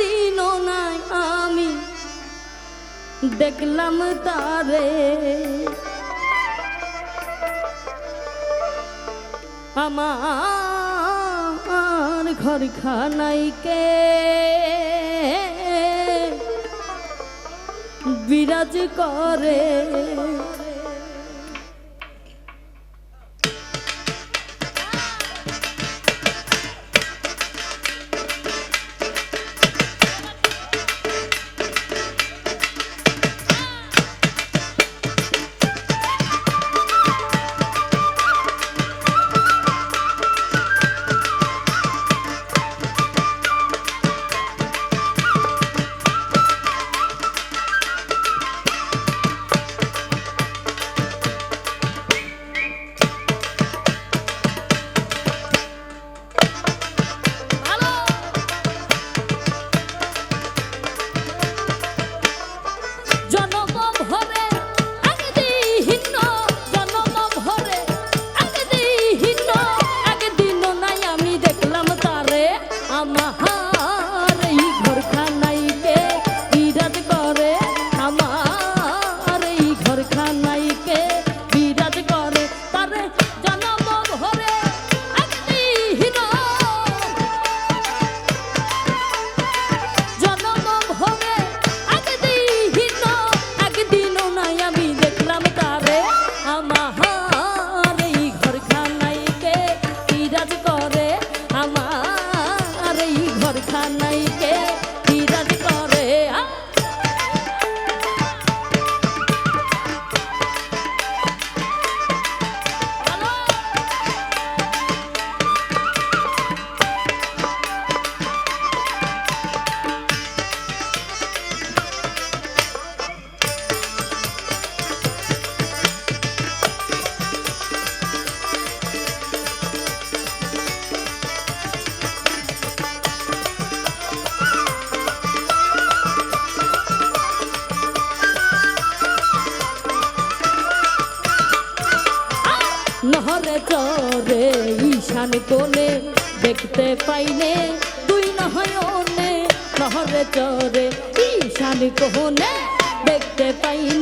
দিনও নাই আমি। দেখলাম তারে। আমার ঘর খানাইকে বিরাজ করে। নহরে চরে ঈশান কোনে দেখতে পাইলে তুই নহয়নে নহরে চরে ঈশান কোণে দেখতে পাইলে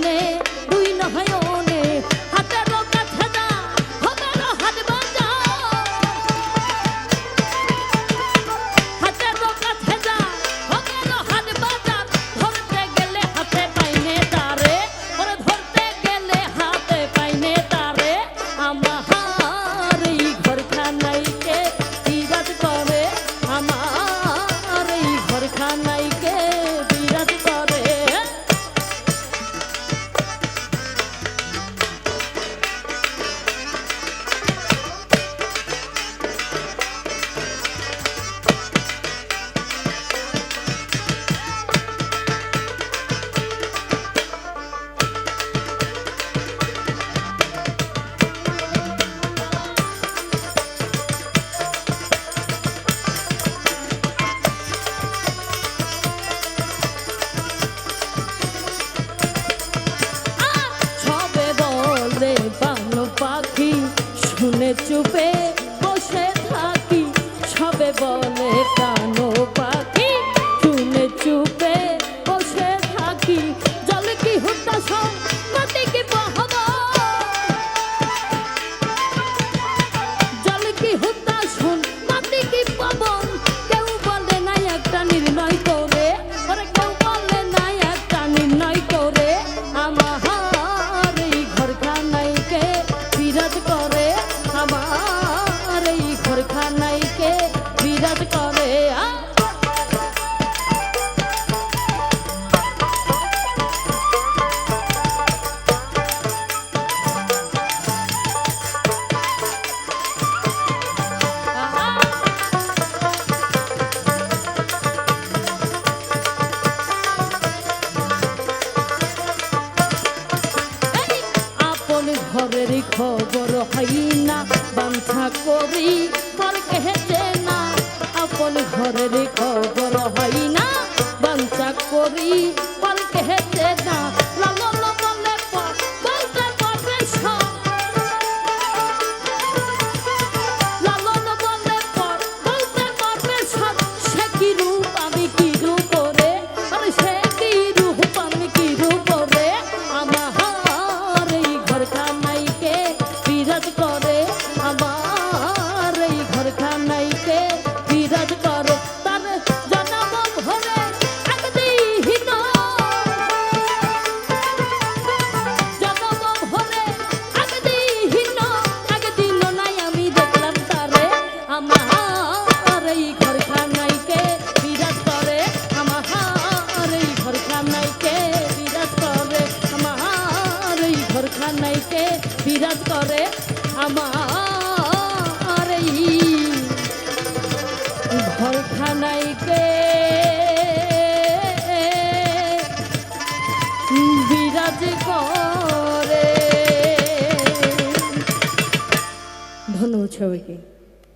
বসে থাকি সবে বলে তা ঘরের খবর হই না, বাঞ্ছা করি ঘর কেহেছে না আপন ঘরের খবর হই না, বাঞ্ছা করি ঘর আমার এই ঘরখানাইকে বিরাজ করে? ধন্যবাদ সবাইকে।